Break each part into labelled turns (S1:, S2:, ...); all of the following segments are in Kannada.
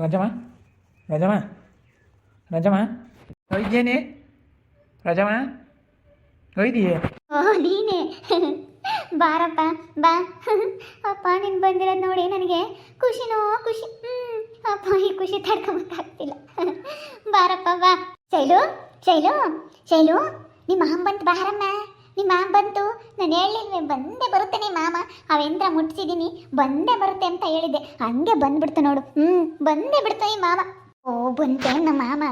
S1: ರಾಜಮ್ಮ? ರಾಜಮ್ಮ? ರಾಜಮ್ಮ? ಹೋಯ್ತೇನೆ ರಾಜಮ್ಮ? ಹೋಯ್ದಿಯೇ
S2: ಓ, ನೀನೇ. ಬಾರಪ್ಪ, ಬಾ. ಅಪ್ಪ, ನೀನು ಬಂದಿರೋದು ನೋಡಿ ನನಗೆ ಖುಷಿನೋ, ಖುಷಿ. ಹ್ಮ್, ಅಪ್ಪ, ಈ ಖುಷಿ ತಡ್ಕೊಬೇಕಾಗ್ತಿಲ್ಲ ಬಾರಪ್ಪ, ಬಾ. ಶೈಲು ಶೈಲು ಶೈಲು, ನಿಮ್ಮ ಮಾಮ ಬಂತು ಬಾರಮ್ಮ. ನಿಮ್ಮ ಮಾಮ ಬಂತು? ನಾನು ಹೇಳಿಲ್ವೇ, ಬಂದೇ ಬರುತ್ತೆ ನಿಮ್ಮ ಮಾಮ. ಅವೆಂದ್ರ ಮುಟ್ಸಿದ್ದೀನಿ ಬಂದೇ ಬರುತ್ತೆ ಅಂತ ಹೇಳಿದ್ದೆ. ಹಂಗೆ ಬಂದ್ಬಿಡ್ತು ನೋಡು. ಹ್ಞೂ ಬಂದೇ ಬಿಡ್ತು ಈ ಮಾಮ. ಓ, ಬಂತೆ ನಮ್ಮ ಮಾಮ.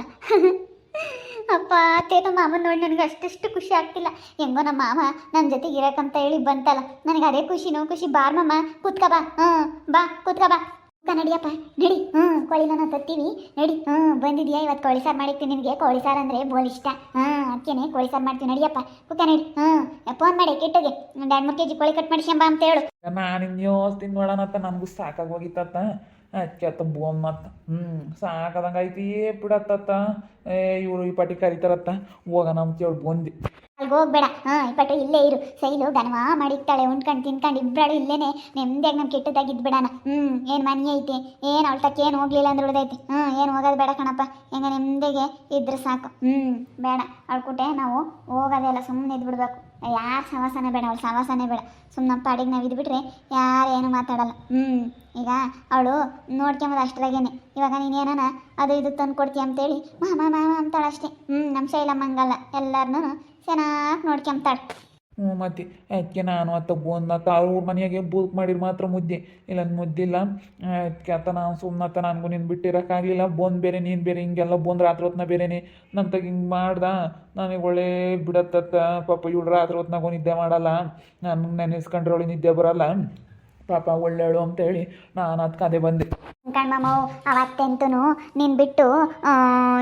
S2: ಅಪ್ಪ, ಅತ್ತೆ ಮಾಮನ ನೋಡಿ ನನಗೆ ಅಷ್ಟಷ್ಟು ಖುಷಿ ಆಗ್ತಿಲ್ಲ. ಹೆಂಗೋ ನಮ್ಮ ಮಾಮ ನನ್ನ ಜೊತೆಗೆ ಇರೋಕಂತ ಹೇಳಿ ಬಂತಲ್ಲ. ನನಗೆ ಅದೇ ಖುಷಿನೋ ಖುಷಿ. ಬಾರ್ ಮಾಮ, ಕೂತ್ಕ ಬಾ. ಹ್ಞೂ ಬಾ, ಕೂತ್ಕ ಬಾ. ಕೂತ್ಕ ನಡಿಯಪ್ಪ ನಡಿ. ಹ್ಞೂ ಕೋಳಿನ ತತ್ತೀವಿ. ನಡಿ. ಹ್ಞೂ ಬಂದಿದ್ಯಾ? ಇವತ್ತು ಕೋಳಿ ಸಾರು ಮಾಡಿರ್ತೀನಿ ನಿನಗೆ ಕೋಳಿ ಸಾರು ಅಂದರೆ ಬೋಲ್ ಇಷ್ಟ. ಹಾಂ ಅದಕ್ಕೇನೆ ಕೋಳಿ ಸಾರು ಮಾಡ್ತೀನಿ ನಡಿಯಪ್ಪ, ಕುಕ್ಕ ನಡಿ. ಹ್ಞೂ ಫೋನ್ ಮಾಡಿ, ಕೆಟ್ಟಗೆ. ಒಂದು ಎರಡು ಮೂರು ಕೆ ಜಿ ಕೋಳಿ ಕಟ್ ಮಾಡಿಸ್ಕೊಂಬ ಅಂತ ಹೇಳು.
S1: ನಾನು ಇನ್ನೋಸ್ ತಿನ್ನೋಳನತ್ತ ನನಗೂ ಸಾಕಾಗೋಗಿತ್ತತ್ತ ಅಚ್ಚತ್ತ ಬೋನ್ ಮತ್ತ ಹ್ಞೂ ಸಾಕದಂಗೆ ಐತಿ ಬಿಡತ್ತತ್ತ. ಇವರು ಈ ಪಟ್ಟಿ ಕರಿತಾರತ್ತ. ಹೋಗೋಣ ಅಂತೇಳಿ ಬಂದು
S2: ಅಲ್ಗೆ ಹೋಗ್ಬೇಡ. ಹಾಂ ಇಪ್ಪಟ್ಟು ಇಲ್ಲೇ ಇರು. ಸೈಲು ಗನವಾ ಮಾಡಿಕ್ತಾಳೆ ಉಂಡ್ಕೊಂಡು ತಿನ್ಕೊಂಡು ಇಬ್ಬರಳು ಇಲ್ಲೇನೆ. ನೆಮ್ಮದಿಯಾಗಿ ನಮ್ಮ ಕೆಟ್ಟದಾಗಿ ಇದ್ಬಿಡಣ ಹ್ಞೂ ಏನು ಮನೆ ಐತೆ? ಏನು ಅವಳ ತಕ್ಕ ಏನು ಹೋಗ್ಲಿಲ್ಲ ಅಂದ್ರೆ ಉಳಿದೈತೆ? ಹ್ಞೂ ಏನು ಹೋಗೋದು ಬೇಡ ಕಣಪ್ಪ. ಹೆಂಗೆ ನೆಮ್ಮದಿಗೆ ಇದ್ರೆ ಸಾಕು. ಹ್ಞೂ ಬೇಡ. ಅವಳ್ಕುಟೆ ನಾವು ಹೋಗೋದೆಲ್ಲ ಸುಮ್ಮನೆ ಇದ್ಬಿಡ್ಬೇಕು. ಯಾರು ಸವಾಸನೆ ಬೇಡ, ಅವಳು ಸವಾಸನೆ ಬೇಡ. ಸುಮ್ಮನೆ ಪಾಡಿಗೆ ನಾವು ಇದ್ಬಿಟ್ರೆ ಯಾರು ಏನು ಮಾತಾಡಲ್ಲ. ಹ್ಞೂ ಈಗ ಅವಳು ನೋಡ್ಕೊಂಬದು ಅಷ್ಟ್ರಾಗೇನೆ. ಇವಾಗ ನೀನೇನ ಅದು ಇದು ತಂದು ಕೊಡ್ತೀಯ ಅಂತೇಳಿ, ಮಾಮ ಮಾಮ ಅಂತಾಳೆ ಅಷ್ಟೇ ಹ್ಞೂ ನಮ್ಮ ಶೈಲಮ್ಮಂಗಲ್ಲ ಎಲ್ಲರನ್ನೂ ಚೆನ್ನಾಗಿ ನೋಡ್ಕೊಂತಾಳೆ
S1: ಹ್ಞೂ ಮತ್ತೆ ಅದಕ್ಕೆ ನಾನು ಅತ್ತ ಬಂದತ್ತ ಅವ್ರ ಮನೆಯಾಗೆ ಬೂಕ್ ಮಾಡಿರ್ ಮಾತ್ರ ಮುದ್ದೆ. ಇಲ್ಲ ಮುದ್ದಿಲ್ಲ. ಅದಕ್ಕೆ ಅತ್ತ ನಾನು ಸುಮ್ಮನತ್ತ ನನಗೂ ನೀನು ಬಿಟ್ಟಿರೋಕ್ಕಾಗಲಿಲ್ಲ. ಬಂದು ಬೇರೆ, ನೀನು ಬೇರೆ, ಹಿಂಗೆಲ್ಲ ಬಂದು ರಾತ್ರಿ ಹೊತ್ನ ಬೇರೆನೇ. ತಗ ಹಿಂಗೆ ಮಾಡ್ದೆ, ನನಗೆ ಒಳ್ಳೆ ಬಿಡತ್ತತ್ತ. ಪಾಪ ಇವಳು ರಾತ್ರಿ ಹೊತ್ನಾಗೂ ನಿದ್ದೆ ಮಾಡಲ್ಲ. ನಾನು ನೆನೆಸ್ಕೊಂಡ್ರೆ ಅವಳು ನಿದ್ದೆ ಬರಲ್ಲ. ಪಾಪ ಒಳ್ಳೆಯಳು ಅಂತೇಳಿ ನಾನು ಅದಕ್ಕೆ ಅದೇ ಬಂದೆ.
S2: ಕಣ್ಮಮ್ಮವು ಅವತ್ತೆಂತೂ ನೀನು ಬಿಟ್ಟು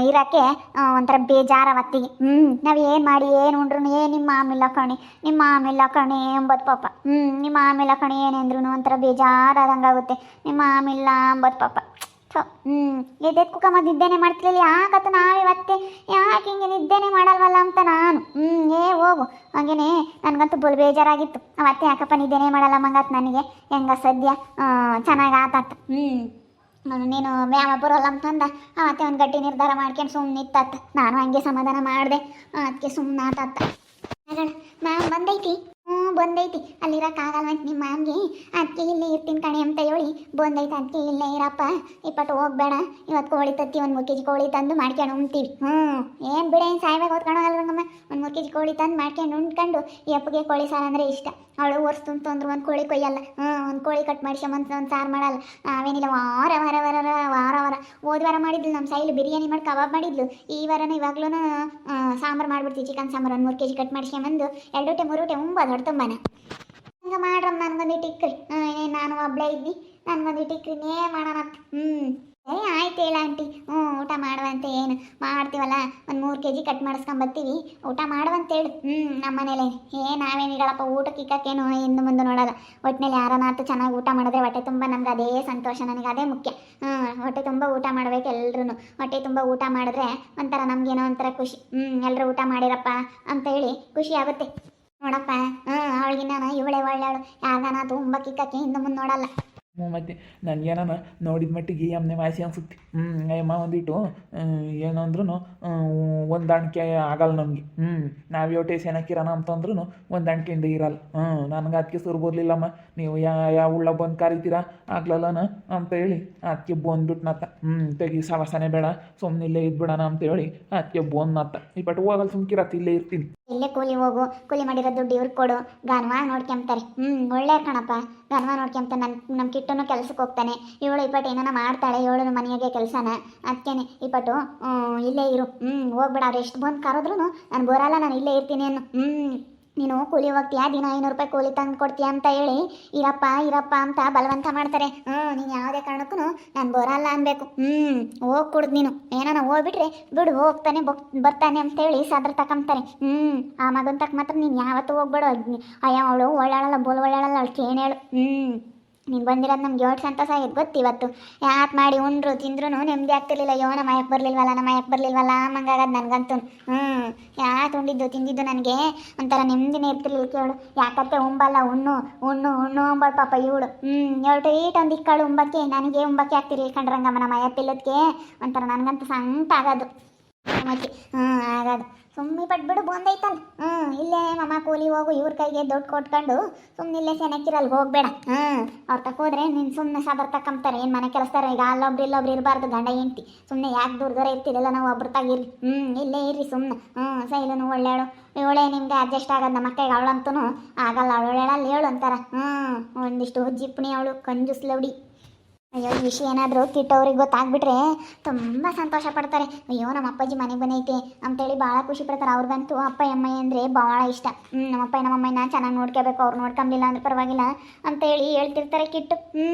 S2: ಇರೋಕ್ಕೆ ಒಂಥರ ಬೇಜಾರು ಅವತ್ತಿಗೆ ಹ್ಞೂ ನಾವು ಏನು ಮಾಡಿ, ಏನು ಉಂಡ್ರು ಏನು ನಿಮ್ಮ ಮಾಮಿಲ್ಲ ಕಣಿ ನಿಮ್ಮ ಮಾಮಿಲ್ಲ ಕಣಿ ಎಂಬತ್ತು ಪಾಪ. ಹ್ಞೂ ನಿಮ್ಮ ಮಾಮಿಲ್ಲ ಕಣಿ ಏನೆಂದ್ರು ಒಂಥರ ಬೇಜಾರಾದಂಗೆ ಆಗುತ್ತೆ. ನಿಮ್ಮ ಮಾಮಿಲ್ಲ ಎಂಬತ್ತು ಪಾಪ. ಸೊ ಹ್ಞೂ ಎದೆತ್ ಮತ್ತು ನಿದ್ದೆನೆ ಮಾಡ್ತಿರಲಿಲ್ಲ, ಯಾಕತ್ತ ನಾವಿವತ್ತೆ ಯಾಕೆ ಹಿಂಗೆ ನಿದ್ದೆನೆ ಮಾಡಲ್ವಲ್ಲ ಅಂತ ನಾನು. ಹ್ಞೂ ಏ, ಹೋಗು. ಹಾಗೇನೆ, ನನಗಂತೂ ಬುಲ್ ಬೇಜಾರಾಗಿತ್ತು. ಅವತ್ತೆ ಯಾಕಪ್ಪ ನಿದ್ದೆನೆ ಮಾಡಲ್ಲ ಮಂಗತ್ ನನಗೆ? ಹೆಂಗ ಸದ್ಯ? ಚೆನ್ನಾಗಿ ಆತಾತ ಹ್ಞೂ ನೀನು ವ್ಯಾಮ ಬರೋಲ್ಲ ಅಂತಂದ ಅವತ್ತೆ ಒಂದು ಗಟ್ಟಿ ನಿರ್ಧಾರ ಮಾಡ್ಕೊಂಡು ಸುಮ್ಮನೆ ನಿತ್ತತ್ತ ನಾನು ಹಂಗೆ ಸಮಾಧಾನ ಮಾಡಿದೆ. ಅದಕ್ಕೆ ಸುಮ್ಮನೆ ಆತತ್ತ. ಮ್ಯಾಮ್ ಬಂದೈತಿ? ಹ್ಞೂ, ಬಂದೈತಿ. ಅಲ್ಲಿರೋಕ್ಕಾಗಲ್ಲ ಅಂತ ನಿಮ್ಮ ಮ್ಯಾಮ್ಗೆ ಅದಕ್ಕೆ ಇಲ್ಲೇ ಇರ್ತೀನಿ ಕಣೆ ಅಂತ ಹೇಳಿ ಬಂದೈತೆ ಅದಕ್ಕೆ ಇಲ್ಲೇ ಇರಪ್ಪ. ಇಪ್ಪಟ್ಟು ಹೋಗ್ಬೇಡ. ಇವತ್ತು ಕೋಳಿ ತತ್ತಿ, ಒಂದು ಮೂರು ಕೆ ಜಿ ಕೋಳಿ ತಂದು ಮಾಡ್ಕೊಂಡು ಉಣ್ತೀವಿ. ಹ್ಞೂ. ಏನು ಬಿಡ, ಏನು ಸಾಯ್ಬೇಕು ಹೊತ್ಕೊಳಗಲ್ವಂಗಮ್ಮ ಒಂದು ಮೂರು ಕೆ ಜಿ ಕೋಳಿ ತಂದು ಮಾಡ್ಕೊಂಡು ಉಣ್ಕೊಂಡು. ಈ ಅಪ್ಪಗೆ ಕೋಳಿ ಸಾರು ಅಂದರೆ ಇಷ್ಟ. ಅವಳು ವರ್ಷ ಅಂತಂದ್ರೆ ಒಂದು ಕೋಳಿ ಕೊಯ್ಯಲ್ಲ. ಹ್ಞೂ ಒಂದು ಕೋಳಿ ಕಟ್ ಮಾಡಿಸ್ಕೊಂಬಂತ ಒಂದು ಸಾರು ಮಾಡಲ್ಲ. ನಾವೇನಿಲ್ಲ, ವಾರ ವಾರ ವಾರ ವಾರ ವಾರ ಹೋದ ವಾರ ಮಾಡಿದ್ಲು ನಮ್ಮ ಸೈಲು ಬಿರಿಯಾನಿ ಮಾಡಿ ಕಬಾಬ್ ಮಾಡಿದ್ಲು. ಈ ವಾರನ ಇವಾಗ್ಲೂ ಸಾಂಬಾರು ಮಾಡ್ಬಿಡ್ತೀವಿ, ಚಿಕನ್ ಸಾಂಬಾರು ಒಂದು ಮೂರು ಕೆ ಜಿ ಕಟ್ ಮಾಡಿಸ್ಕೊಂಬಂದು ಎರಡು ಟೆ ಮೂರು ಟೆ ಉಂಬ ದೊಡ್ಡ ತುಂಬನ. ಹಂಗೆ ಮಾಡ್ರಮ್ಮ ನನಗೊಂದು ಟಿಕ್ರಿ ನಾನು ಒಬ್ಬಳೇ ಇದ್ದಿ ನನಗೊಂದು ಟಿಕ್ರಿ ನೇ ಮಾಡೋಣ ಹ್ಞೂ ಏ, ಆಯ್ತು ಹೇಳ ಆಂಟಿ. ಹ್ಞೂ, ಊಟ ಮಾಡುವಂತೆ ಏನು? ಮಾಡ್ತೀವಲ್ಲ? ಒಂದು ಮೂರು ಕೆ ಜಿ ಕಟ್ ಮಾಡಿಸ್ಕೊಂಬತ್ತೀವಿ ಊಟ ಮಾಡುವಂತೇಳು ಹ್ಞೂ, ನಮ್ಮ ಮನೇಲಿ. ಏ ನಾವೇನಿರಲ್ಲಪ್ಪ ಊಟಕ್ಕೆ ಇಕ್ಕಕ್ಕೇನು? ಹಿಂದೆ ಮುಂದೆ ನೋಡಲ್ಲ. ಒಟ್ಟಿನಲ್ಲಿ ಯಾರನ್ನಾತು ಚೆನ್ನಾಗಿ ಊಟ ಮಾಡಿದ್ರೆ ಹೊಟ್ಟೆ ತುಂಬ ನಮ್ಗೆ ಅದೇ ಸಂತೋಷ, ನನಗೆ ಅದೇ ಮುಖ್ಯ. ಹ್ಞೂ, ಹೊಟ್ಟೆ ತುಂಬ ಊಟ ಮಾಡಬೇಕು ಎಲ್ಲರೂ ಹೊಟ್ಟೆ ತುಂಬ ಊಟ ಮಾಡಿದ್ರೆ ಒಂಥರ ನಮಗೇನೋ ಒಂಥರ ಖುಷಿ. ಹ್ಞೂ ಎಲ್ಲರೂ ಊಟ ಮಾಡಿರಪ್ಪ ಅಂತ ಹೇಳಿ ಖುಷಿ ಆಗುತ್ತೆ. ನೋಡಪ್ಪ. ಹ್ಞೂ, ಅವಳಿಗಿನ್ನ ನಾನು ಇವಳೆ ಒಳ್ಳೆಯವಳು. ಯಾರನ್ನ ತುಂಬ ಕಿಕ್ಕಕ್ಕೆ ಹಿಂದೆ ಮುಂದೆ ನೋಡಲ್ಲ.
S1: ಹ್ಞೂ ಮತ್ತೆ ಏನನ ನೋಡಿದ ಮಟ್ಟಿಗೆ ಎಮ್ಮೆ ವಾಸಿ ಅನ್ಸುತ್ತೆ. ಹ್ಞೂ ಅಮ್ಮ ಒಂದಿಟ್ಟು ಏನಂದ್ರೂ ಹೊಂದಾಣಿಕೆ ಆಗಲ್ಲ ನಮಗೆ. ಹ್ಞೂ ನಾವು ಯೋಟೇ ಏನಕ್ಕಿರೋಣ ಅಂತಂದ್ರೂ ಹೊಂದಾಣಿಕೆಯಿಂದ ಇರಲ್ಲ. ಹ್ಞೂ ನನಗೆ ಅದಕ್ಕೆ ಸುರು ಬರಲಿಲ್ಲಮ್ಮ. ನೀವು ಯಾ ಯಾವ ಉಳ್ಳ ಬಂದು ಕರಿತೀರಾ? ಆಗ್ಲಲ್ಲನ ಅಂತ ಹೇಳಿ ಅದಕ್ಕೆ ಬಂದ್ಬಿಟ್ನತ್ತ. ಹ್ಞೂ ತೆಗಿ ಸವಾಸನೆ ಬೇಡ ಸುಮ್ಮನೆ ಇಲ್ಲೇ ಇದ್ಬಿಡೋಣ ಅಂತ ಹೇಳಿ ಅದಕ್ಕೆ ಬಂದ್ನತ್ತ. ಈ ಪಟ್ಟು ಹೋಗಲ್ಲ ಸುಮ್ಕಿರತ್ತೆ ಇಲ್ಲೇ ಇರ್ತೀನಿ.
S2: ಇಲ್ಲೇ ಕೂಲಿ ಹೋಗು, ಕೂಲಿ ಮಾಡಿರೋ ದುಡ್ಡು ಇವ್ರಿಗೆ ಕೊಡು. ಗಾನ್ವಾ ನೋಡ್ಕೊಂತಾರೆ ಹ್ಞೂ ಒಳ್ಳೆ ಕಣಪ್ಪ. ಗಾನ್ವಾ ನೋಡ್ಕೊಂತ ನನ್ನ ನಮ್ಮ ಕಿಟ್ಟನು ಕೆಲ್ಸಕ್ಕೆ ಹೋಗ್ತಾನೆ. ಇವಳು ಇಪ್ಪಟ್ಟು ಏನಾನ ಮಾಡ್ತಾಳೆ, ಇವಳು ಮನೆಯಾಗೆ ಕೆಲಸನ. ಅದಕ್ಕೇನೆ ಇಪ್ಪಟ್ಟು ಇಲ್ಲೇ ಇರು. ಹ್ಞೂ ಹೋಗ್ಬೇಡ, ಅವ್ರು ಎಷ್ಟು ಬಂದು ಕರೆದ್ರು ನಾನು ಬರಲ್ಲ, ನಾನು ಇಲ್ಲೇ ಇರ್ತೀನಿ ಅನ್ನು. ಹ್ಞೂ ನೀನು ಕೂಲಿ ಹೋಗ್ತೀಯಾ? ದಿನ ಐನೂರು ರೂಪಾಯಿ ಕೂಲಿ ತಂದು ಕೊಡ್ತೀಯ ಅಂತ ಹೇಳಿ, ಇರಪ್ಪ ಇರಪ್ಪ ಅಂತ ಬಲವಂತ ಮಾಡ್ತಾರೆ. ಹ್ಞೂ ನೀನು ಯಾವುದೇ ಕಾರಣಕ್ಕೂ ನಾನು ಬರಲ್ಲ ಅನ್ಬೇಕು. ಹ್ಞೂ ಹೋಗಿ ಕುಡ್ದು ನೀನು. ಏನಾನ ಹೋಗ್ಬಿಟ್ರೆ ಬಿಡು, ಹೋಗ್ತಾನೆ ಬೊಕ್ ಬರ್ತಾನೆ ಅಂತೇಳಿ ಸದ್ರ ತಕೊಂತಾರೆ ಹ್ಞೂ ಆ ಮಗನ ತಕ್ಕ ಮಾತ್ರ ನೀನು ಯಾವತ್ತೂ ಹೋಗ್ಬೇಡ. ಅಯ್ಯ, ಅವಳು ಒಳ್ಳಾಳಲ್ಲ, ಬೋಲ್ ಒಳ್ಳಾಳಲ್ಲ ಅವಳು ಹೇಳು. ಹ್ಞೂ ನೀನು ಬಂದಿರೋದು ನಮ್ಗೆ ಎರಡು ಸಂತೋಷ ಆಗಿದೆ ಗೊತ್ತು ಇವತ್ತು? ಯಾಕೆ ಮಾಡಿ ಉಂಡ್ರು ತಿಂದ್ರು ನೆಮ್ಮದಿ ಆಗ್ತಿರ್ಲಿಲ್ಲ. ಯೋ ನಮ್ಮ ಅಯ್ಯಕ್ಕೆ ಬರಲಿಲ್ವಲ್ಲ, ನಮ್ಮ ಅಯ್ಯಕ್ಕೆ ಬರಲಿಲ್ವಲ್ಲ ಮಂಗಾಗದು ನನಗಂತೂ. ಹ್ಞೂ ಯಾಕೆ ಉಂಡಿದ್ದು, ತಿಂದಿದ್ದು ನನಗೆ. ಒಂಥರ ನೆಮ್ಮದಿನೇ ಇರ್ತಿರ್ಲಿಲ್ಲ ಕೇಳು. ಯಾಕತ್ತೆ ಉಂಬಲ್ಲ, ಉಣ್ಣು ಉಣ್ಣು ಉಣ್ಣು ಉಂಬಳ ಪಾಪ ಇವಳು. ಹ್ಞೂ ಎರಡು ಒಂದು ಇಕ್ಕಳು ಉಂಬಕ್ಕೆ. ನನಗೆ ಉಂಬಕ್ಕೆ ಆಗ್ತಿರ್ಲಿಲ್ಲ ಕಂಡ್ರಂಗಮ್ಮ ನಮ್ಮ ಅಯ್ಯ ಇಲ್ಲದಕ್ಕೆ ಒಂಥರ ನನಗಂತೂ ಸಂಕಟ ಆಗೋದು. ಮತ್ತೆ ಹ್ಞೂ ಆಗೋದು ಸುಮ್ಮನೆ ಪಟ್ಬಿಡು ಬಂದೈತಲ್ಲ ಹ್ಞೂ ಇಲ್ಲೇ ಮಮ್ಮ ಕೂಲಿ ಹೋಗು, ಇವ್ರ ಕೈಗೆ ದುಡ್ಡು ಕೊಟ್ಕೊಂಡು ಸುಮ್ಮನೆ ಇಲ್ಲೇ ಸೆನಕ್ಕಿರಲ್ಲ ಹೋಗ್ಬೇಡ. ಹ್ಞೂ ಅವ್ರ ತಕ ಹೋದ್ರೆ ನೀನು ಸುಮ್ಮನೆ ಸಾದರ್ ತಕ್ಕಂತಾರೆ ಏನು ಮನೆ ಕೆಲಸ್ತಾರೆ? ಈಗ ಅಲ್ಲೊಬ್ರು ಇಲ್ಲೊಬ್ರು ಇರಬಾರ್ದು, ಗಂಡ, ಹೆಂಡ್ತಿ. ಸುಮ್ಮನೆ ಯಾಕೆ ದೂರ ದೂರ ಇರ್ತಿರಲ್ಲ ನಾವು ಒಬ್ರು ತಾಗಿರ್ರಿ ಹ್ಞೂ ಇಲ್ಲೇ ಇರ್ರಿ ಸುಮ್ಮನೆ ಹ್ಞೂ ಸೈಲನು ಒಳ್ಳೆಯಳು ಇವಳೇ ನಿಮಗೆ ಅಡ್ಜಸ್ಟ್ ಆಗೋದು ನಮ್ಮ ಅಕ್ಕಗೆ ಅವಳಂತೂ ಆಗಲ್ಲ. ಅವಳು ಹೇಳಲ್ಲ ಹೇಳು ಅಂತಾರ. ಹ್ಞೂ ಒಂದಿಷ್ಟು ಜಿಪ್ಪಣಿ ಅವಳು, ಕಂಜೂಸ್ ಲೌಡಿ ಅಯ್ಯೋ, ಈ ವಿಷಯ ಏನಾದರೂ ಕಿಟ್ಟವ್ರಿಗೆ ಗೊತ್ತಾಗ್ಬಿಟ್ರೆ ತುಂಬ ಸಂತೋಷ ಪಡ್ತಾರೆ. ಅಯ್ಯೋ, ನಮ್ಮ ಅಪ್ಪಾಜಿ ಮನೆಗೆ ಬಂದೈತೆ ಅಂತೇಳಿ ಭಾಳ ಖುಷಿ ಪಡ್ತಾರೆ. ಅವ್ರಿಗಂತೂ ಅಪ್ಪ ಅಮ್ಮಯ್ಯ ಅಂದರೆ ಭಾಳ ಇಷ್ಟ. ಹ್ಞೂ ನಮ್ಮ ಅಪ್ಪ ನಮ್ಮಮ್ಮನ ಚೆನ್ನಾಗಿ ನೋಡ್ಕೋಬೇಕು ಅವ್ರು ನೋಡ್ಕೊಂಬಿಲ್ಲ ಅಂದ್ರೆ ಪರವಾಗಿಲ್ಲ ಅಂತೇಳಿ ಹೇಳ್ತಿರ್ತಾರೆ ಕಿಟ್ಟು. ಹ್ಞೂ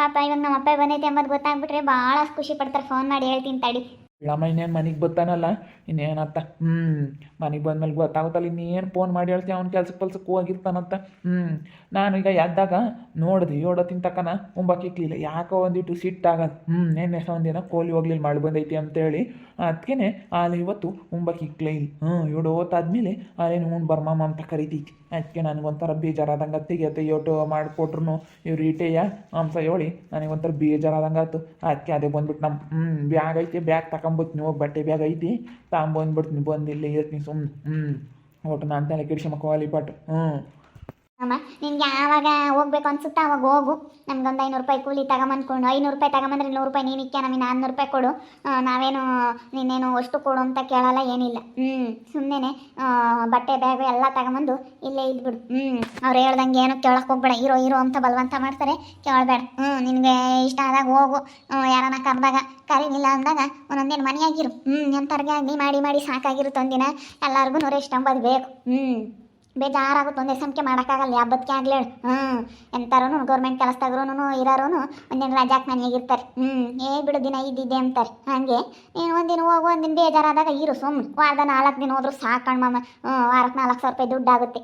S2: ಪಾಪ ಇವಾಗ ನಮ್ಮ ಅಪ್ಪ ಬಂದೈತೆ ಎಂಬುದು ಗೊತ್ತಾಗ್ಬಿಟ್ರೆ ಭಾಳ ಖುಷಿ ಪಡ್ತಾರೆ. ಫೋನ್ ಮಾಡಿ ಹೇಳ್ತೀನಿ ತಡಿ.
S1: ಇಳಮ್ಮ ಇನ್ನೇನು ಮನೆಗೆ ಬರ್ತಾನಲ್ಲ ಇನ್ನೇನತ್ತ ಹ್ಞೂ ಮನೆಗೆ ಬಂದ್ಮೇಲೆ ಗೊತ್ತಾಗುತ್ತಲ್ಲ ಇನ್ನೇನು ಫೋನ್ ಮಾಡಿ ಹೇಳ್ತಿ ಅವ್ನ ಕೆಲ್ಸಕ್ಕೆ ಪಲ್ಸಕ್ಕೆ ಹೋಗಿರ್ತಾನಂತ ಹ್ಞೂ ನಾನು ಈಗ ಎದ್ದಾಗ ನೋಡಿದೆ ಏಳತ್ತಿನ ತಕ್ಕನ ಉಂಬಕ್ಕಿಕ್ಲಿಲ್ಲ ಯಾಕೋ ಒಂದಿಟ್ಟು ಸಿಟ್ಟಾಗದು ಹ್ಞೂ ನೆನ್ನೆ ಒಂದಿನ ಕೋಲಿ ಹೋಗ್ಲಿಲ್ಲ ಮಳೆ ಬಂದೈತಿ ಅಂತೇಳಿ ಅದಕ್ಕೆ ಆಲೆ ಇವತ್ತು ಉಂಬಕ್ಕಿಕ್ಲೇ ಇಲ್ಲ ಹ್ಞೂ, ಇವಡು ಹೊತ್ತಾದ್ಮೇಲೆ ಆಲೆ ಉಂಡು ಬರ್ಮಮ್ಮ ಅಂತ ಕರಿತೈತಿ ಅದಕ್ಕೆ ನನಗೊಂಥರ ಬೇಜಾರಾದಂಗೆ ತೆಗಿಯತ್ತೆ, ಯೋಟು ಮಾಡಿಕೊಟ್ರು ಇವ್ರು ಇಟೇಯ ಅಂತ ಹೇಳಿ ನನಗೊಂಥರ ಬೇಜಾರಾದಂಗೆ ಆಯ್ತು ಅದಕ್ಕೆ ಅದೇ ಬಂದ್ಬಿಟ್ಟು ನಮ್ಮ ಹ್ಞೂ, ಬ್ಯಾಗ್ ಐತಿ, ಬ್ಯಾಗ್ ತಗೊಂಬತ್ತೀನಿ ಹೋಗಿ ಬಟ್ಟೆ ಬ್ಯಾಗ್ ಐತಿ ತಗೊಂಬಂದ್ಬಿಡ್ತೀನಿ ಬಂದಿಲ್ಲ ಇರ್ತೀನಿ ಸುಮ್ಮನೆ ಹ್ಞೂ. ಒಟ್ಟು ನಾನು ತಲೆ ಕೆಡಿಸಿ ಮಕ್ಕಳಿ ಬಟ್ ಹ್ಞೂ.
S2: ಅಮ್ಮ, ನಿನ್ಗೆ ಯಾವಾಗ ಹೋಗ್ಬೇಕು ಅನ್ಸುತ್ತಾ ಅವಾಗ ಹೋಗು. ನಮ್ಗೊಂದು ಐನೂರು ರೂಪಾಯಿ ಕೂಲಿ ತಗೊಂಬಂದ್ಕೊಂಡು, ಐನೂರು ರೂಪಾಯಿ ತಗೊಂಬಂದ್ರೆ ನೂರು ರೂಪಾಯಿ ನೀನು ಇಕ್ಕ ನಮಗೆ ನಾನ್ನೂರು ರೂಪಾಯಿ ಕೊಡು. ನಾವೇನು ನೀನೇನು ಅಷ್ಟು ಕೊಡು ಅಂತ ಕೇಳಲ್ಲ, ಏನಿಲ್ಲ. ಹ್ಞೂ ಸುಮ್ಮನೆ ಬಟ್ಟೆ, ಬ್ಯಾಗ್ ಎಲ್ಲ ತಗೊಂಬಂದು ಇಲ್ಲೇ ಇದ್ಬಿಡು. ಹ್ಞೂ ಅವ್ರು ಹೇಳ್ದಂಗೆ ಏನು ಕೇಳಕ್ಕೆ ಹೋಗ್ಬೇಡ. ಇರೋ ಇರೋ ಅಂತ ಬಲವಂತ ಮಾಡ್ತಾರೆ. ಕೇಳಬೇಡ. ಹ್ಞೂ ನಿನಗೆ ಇಷ್ಟ ಆದಾಗ ಹೋಗು. ಯಾರನ್ನ ಕರೆದಾಗ ಕರೀನಿಲ್ಲ ಅಂದಾಗ ಒಂದೊಂದೇನು ಮನೆಯಾಗಿರು ಹ್ಞೂ ಎಂಥರ್ಗೆ ಆಗಲಿ, ಮಾಡಿ ಮಾಡಿ ಸಾಕಾಗಿರುತ್ತೆ ಒಂದಿನ. ಎಲ್ಲರಿಗೂ ನೂರ ಇಷ್ಟಂಬದು ಬೇಕು. ಹ್ಞೂ ಬೇಜಾರಾಗುತ್ತೆ, ಒಂದೇ ಸಂಖ್ಯೆ ಮಾಡೋಕ್ಕಾಗಲ್ಲ ಹಬ್ಬಕ್ಕೆ ಆಗ್ಲಿ ಹ್ಞೂ ಎಂತಾರೂ ಗೌರ್ಮೆಂಟ್ ಕೆಲಸದಾಗ್ರೂ ಇರೋರು ಒಂದಿನ ರಜಾಕ್ ಮನೆಯಾಗಿರ್ತಾರೆ ಹ್ಞೂ ಏ ಬಿಡು, ದಿನ ಇದ್ದಿದ್ದೆ ಅಂತಾರೆ. ಹಾಗೆ, ನೀನು ಒಂದಿನ ಹೋಗು ಒಂದಿನ ಬೇಜಾರಾದಾಗ ಇರು ಸುಮ್ಮನೆ ವಾರದ ನಾಲ್ಕು ದಿನ ಹೋದ್ರು ಸಾಕಣ್ಣ ಮಾಮ. ಹ್ಞೂ ವಾರಕ್ಕೆ ನಾಲ್ಕು ಸಾವಿರ ರೂಪಾಯಿ ದುಡ್ಡು ಆಗುತ್ತೆ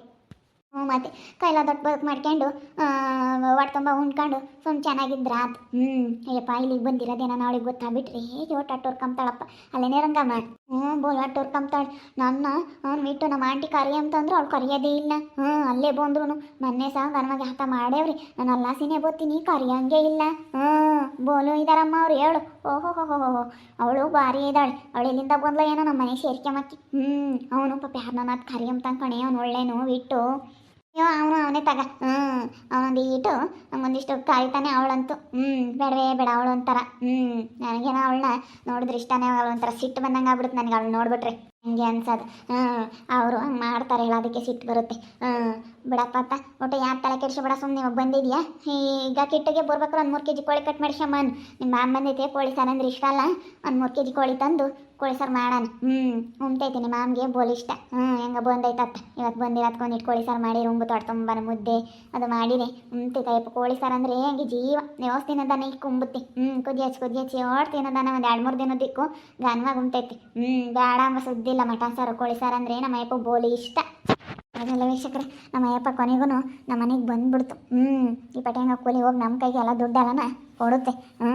S2: ಹ್ಞೂ ಮತ್ತೆ ಕೈಲ ದೊಡ್ಡ ಬದುಕು ಮಾಡ್ಕೊಂಡು ಹೊಟ್ಟೆ ತುಂಬ ಉಣ್ಕೊಂಡು ಸುಮ್ಮನೆ ಚೆನ್ನಾಗಿದ್ರ ಆತು. ಹ್ಞೂ ಅಯ್ಯಪ್ಪ, ಇಲ್ಲಿಗೆ ಬಂದಿರೋದೇನ ಅವಳಿಗೆ ಗೊತ್ತಾಗ್ಬಿಟ್ರಿ ಹೇಗೆ ಒಟ್ಟು ಅಟ್ಟೋರ್ಕಂತಾಳಪ್ಪ ಅಲ್ಲೇನೇ ರಂಗಮ್ಮ ಹ್ಞೂ ಬೋಲ್ ಅಟ್ಟೋರ್ಕಂತಾಳೆ ನನ್ನ, ಅವ್ನು ಬಿಟ್ಟು ನಮ್ಮ ಆಂಟಿ ಕರಿ ಅಂತಂದ್ರೆ ಅವ್ಳು ಕರಿಯೋದೇ ಇಲ್ಲ. ಹ್ಞೂ ಅಲ್ಲೇ ಬಂದ್ರು ಮೊನ್ನೆ ಸಹ ಗನವಾಗಿ ಹಠ ಮಾಡೇವ್ರಿ ನಾನು ಅಲ್ಲಾಸಿನೇ ಬೋತೀನಿ ಕರಿಯಂಗೆ ಇಲ್ಲ. ಹ್ಞೂ ಬೋಲು ಇದಾರಮ್ಮ ಅವ್ರು ಹೇಳು. ಓಹೋ ಹೋ ಹೋ ಅವಳು ಭಾರಿ ಇದ್ದಾಳೆ ಅವಳು ಇಲ್ಲಿಂದ ಬಂದ್ಲ ಏನೋ ನಮ್ಮ ಮನೆ ಸೇರ್ಕೊಂಬಕ್ಕಿ ಹ್ಞೂ ಅವನು ಪಾಪ ಯಾರನ್ನ ಕರಿ ಅಂತ ಕಣೆ, ಅವ್ನು ಒಳ್ಳೆನು, ಬಿಟ್ಟು. ಅಯ್ಯೋ, ಅವನು ಅವನೇ ತಗ. ಹ್ಞೂ ಅವನೊಂದು ನಮಗೊಂದಿಷ್ಟು ಕಾಯ್ತಾನೆ ಅವಳಂತೂ. ಹ್ಞೂ ಬೇಡವೇ, ಬೇಡ, ಅವಳು ಒಂಥರ. ಹ್ಞೂ ನನಗೇನೋ ಅವಳನ್ನ ನೋಡಿದ್ರೆ ಇಷ್ಟನೇ ಅವಳು ಒಂಥರ ಸಿಟ್ಟು ಬಂದಂಗೆ ಆಗ್ಬಿಡುತ್ತೆ ನನಗೆ ಅವಳು ನೋಡ್ಬಿಟ್ರೆ. ಹಂಗೆ ಅನ್ಸೋದು. ಹ್ಞೂ ಅವರು ಹಂಗೆ ಮಾಡ್ತಾರೆ ಹೇಳ, ಅದಕ್ಕೆ ಸಿಟ್ಟು ಬರುತ್ತೆ. ಹ್ಞೂ ಬಿಡಪ್ಪ ಅಂತ ಒಟ್ಟು ಯಾರು ತಲೆ ಕೆಡಿಸ್ಬೇಡ ಸುಮ್ಮನೆ ಇವಾಗ ಬಂದಿದ್ಯಾ? ಈಗ ಕಿಟ್ಟಿಗೆ ಬರ್ಬೇಕಾದ್ರೆ ಒಂದು ಮೂರು ಕೆ ಜಿ ಕೋಳಿ ಕಟ್ ಮಾಡಿಸ್ಕೊಂಬನ್ ನಿಮ್ಮ ಮಾಮ್ ಬಂದೈತೆ, ಕೋಳಿ ಸಾರು ಅಂದ್ರೆ ಇಷ್ಟ ಅಲ್ಲ? ಒಂದು ಮೂರು ಕೆ ಜಿ ಕೋಳಿ ತಂದು ಕೋಳಿ ಸಾರು ಮಾಡೋಣ. ಹ್ಞೂ ಉಣ್ತೈತೆ ನಿಮ್ಮ ಮಾಮ್ಗೆ ಬೋಲ್ ಇಷ್ಟ. ಹ್ಞೂ ಹೆಂಗೆ ಬಂದೈತತ್ತ ಇವತ್ತು ಬಂದಿರ ಒಂದಿಟ್ಟು ಕೋಳಿ ಸಾರು ಮಾಡಿ, ರುಂಬು ತೊಡ್ತೊಂಬನ ಮುದ್ದೆ, ಅದು ಮಾಡಿದೆ. ಉಣ್ತೈತಯ್ಯಪ್ಪ ಕೋಳಿ ಸಾರು ಅಂದ್ರೆ ಹೆಂಗೆ ಜೀವ. ವ್ಯವಸ್ಥೆ ತಿನ್ನೋದಾನ ಈಗ ಕುಂಬುತ್ತಿ. ಹ್ಞೂ ಕುದಿ ಹಚ್ಚಿ ಕುದಿ ಹಚ್ಚಿ ಓಡ್ ತಿನ್ನೋದಾನ ಒಂದು ಎರಡು ಮೂರು ದಿನದಿಕ್ಕು ಗಾನ್ವಾಗ ಉಣ್ತೈತಿ ಹ್ಞೂ ಬೇಡ ಅಂಬ ಸುದ್ದಿಲ್ಲ ಮಟನ್ ಸಾರು, ಕೋಳಿ ಸಾರು ಅಂದ್ರೆ ನಮ್ಮ ಅಯ್ಯಪ್ಪ ಬೋಲಿ ಇಷ್ಟ. ಅದೆಲ್ಲ ವೀಕ್ಷಕರೇ, ನಮ್ಮ ಅಯ್ಯಪ್ಪ ಕೊನೆಗೂ ನಮ್ಮ ಮನೆಗೆ ಬಂದ್ಬಿಡ್ತು. ಹ್ಞೂ ಈ ಪಟೇಂಗ ಕೂಲಿ ಹೋಗಿ ನಮ್ಮ ಕೈಗೆ ಎಲ್ಲ ದುಡ್ಡಲ್ಲನ ಕೊಡುತ್ತೆ. ಹ್ಞೂ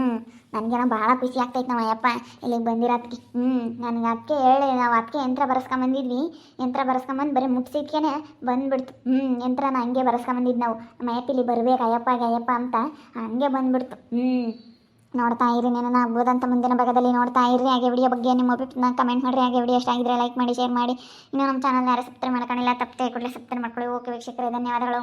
S2: ನನಗೇನೋ ಭಾಳ ಖುಷಿ ಆಗ್ತೈತೆ ನಮ್ಮ ಅಯ್ಯಪ್ಪ, ಇಲ್ಲಿಗೆ ಬಂದಿರೋದಕ್ಕೆ ಹ್ಞೂ ನನಗೆ ಅದಕ್ಕೆ ಹೇಳಿ, ನಾವು ಅದಕ್ಕೆ ಯಂತ್ರ ಬರ್ಸ್ಕೊಂಬಂದಿದ್ವಿ ಯಂತ್ರ ಬರ್ಸ್ಕೊಂಬಂದು ಬರೀ ಮುಟ್ಸಿದ್ಕೇನೆ ಬಂದ್ಬಿಡ್ತು. ಹ್ಞೂ ಯಂತ್ರನ ಹಂಗೆ ಬರ್ಸ್ಕೊಂಬಂದಿದ್ದು ನಾವು. ನಮ್ಮ ಅಯ್ಯಪ್ಪ ಇಲ್ಲಿ ಬರ್ಬೇಕು, ಅಯ್ಯಪ್ಪ ಅಯ್ಯಪ್ಪ ಅಂತ ಹಂಗೆ ಬಂದ್ಬಿಡ್ತು. ಹ್ಞೂ ನೋಡ್ತಾ ಇರಿ ನಾನು ಆಗ್ಬೋದಂತ ಮುಂದಿನ ಭಾಗದಲ್ಲಿ ನೋಡ್ತಾ ಇರಿ. ಹಾಗೆ ವಿಡಿಯೋ ಬಗ್ಗೆ ನಿಮ್ಮ ಅಭಿಪ್ರಾಯ ಕಮೆಂಟ್ ಮಾಡಿರಿ. ಹಾಗೆ ವಿಡಿಯೋ ಇಷ್ಟ ಆಗಿದ್ರೆ ಲೈಕ್ ಮಾಡಿ ಶೇರ್ ಮಾಡಿ. ಇನ್ನೂ ನಮ್ಮ ಚಾನಲ್ ಯಾರು ಸಬ್ಸ್ಕ್ರೈಬ್ ಮಾಡ್ಕೊಂಡಿಲ್ಲ, ತಪ್ಪದೆ ಕೂಡಲೇ ಸಬ್ಸ್ಕ್ರೈಬ್ ಮಾಡ್ಕೊಳ್ಳಿ. ಓಕೆ ವೀಕ್ಷಕರೇ, ಧನ್ಯವಾದಗಳು.